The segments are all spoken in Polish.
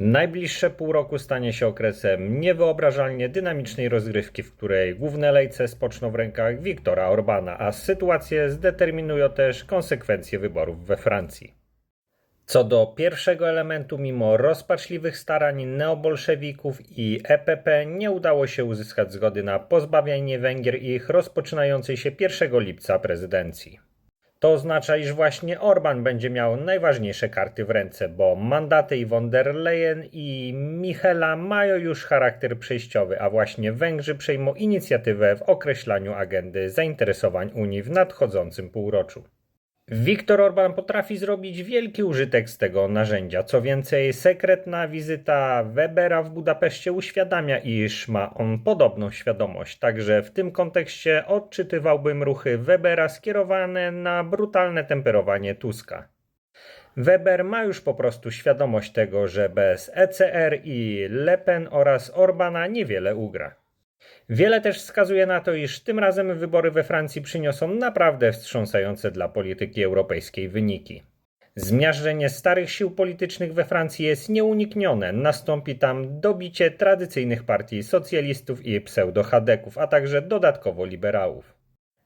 Najbliższe pół roku stanie się okresem niewyobrażalnie dynamicznej rozgrywki, w której główne lejce spoczną w rękach Viktora Orbana, a sytuację zdeterminują też konsekwencje wyborów we Francji. Co do pierwszego elementu, mimo rozpaczliwych starań neobolszewików i EPP nie udało się uzyskać zgody na pozbawienie Węgier ich rozpoczynającej się 1 lipca prezydencji. To oznacza, iż właśnie Orban będzie miał najważniejsze karty w ręce, bo mandaty i von der Leyen i Michela mają już charakter przejściowy, a właśnie Węgrzy przejmą inicjatywę w określaniu agendy zainteresowań Unii w nadchodzącym półroczu. Viktor Orban potrafi zrobić wielki użytek z tego narzędzia. Co więcej, sekretna wizyta Webera w Budapeszcie uświadamia, iż ma on podobną świadomość. Także w tym kontekście odczytywałbym ruchy Webera skierowane na brutalne temperowanie Tuska. Weber ma już po prostu świadomość tego, że bez ECR i Le Pen oraz Orbana niewiele ugra. Wiele też wskazuje na to, iż tym razem wybory we Francji przyniosą naprawdę wstrząsające dla polityki europejskiej wyniki. Zmiażdżenie starych sił politycznych we Francji jest nieuniknione. Nastąpi tam dobicie tradycyjnych partii socjalistów i pseudo-chadeków, a także dodatkowo liberałów.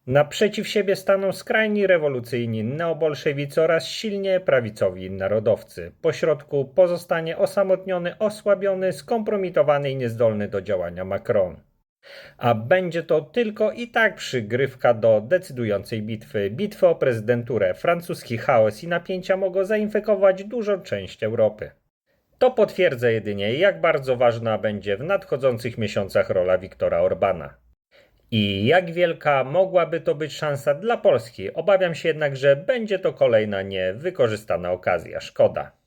Naprzeciw siebie staną skrajni rewolucyjni neobolszewicy oraz silnie prawicowi narodowcy. Pośrodku pozostanie osamotniony, osłabiony, skompromitowany i niezdolny do działania Macron. A będzie to tylko i tak przygrywka do decydującej bitwy. Bitwy o prezydenturę. Francuski chaos i napięcia mogą zainfekować dużą część Europy. To potwierdza jedynie, jak bardzo ważna będzie w nadchodzących miesiącach rola Viktora Orbana. I jak wielka mogłaby to być szansa dla Polski? Obawiam się jednak, że będzie to kolejna niewykorzystana okazja. Szkoda.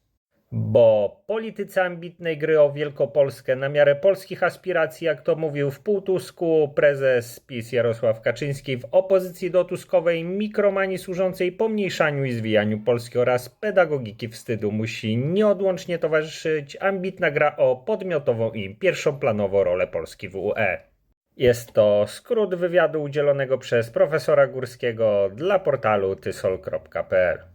Bo politycy ambitnej gry o Wielkopolskę na miarę polskich aspiracji, jak to mówił w półtusku prezes PiS Jarosław Kaczyński, w opozycji do tuskowej mikromanii służącej pomniejszaniu i zwijaniu Polski oraz pedagogiki wstydu musi nieodłącznie towarzyszyć ambitna gra o podmiotową i pierwszoplanową rolę Polski w UE. Jest to skrót wywiadu udzielonego przez profesora Górskiego dla portalu tysol.pl.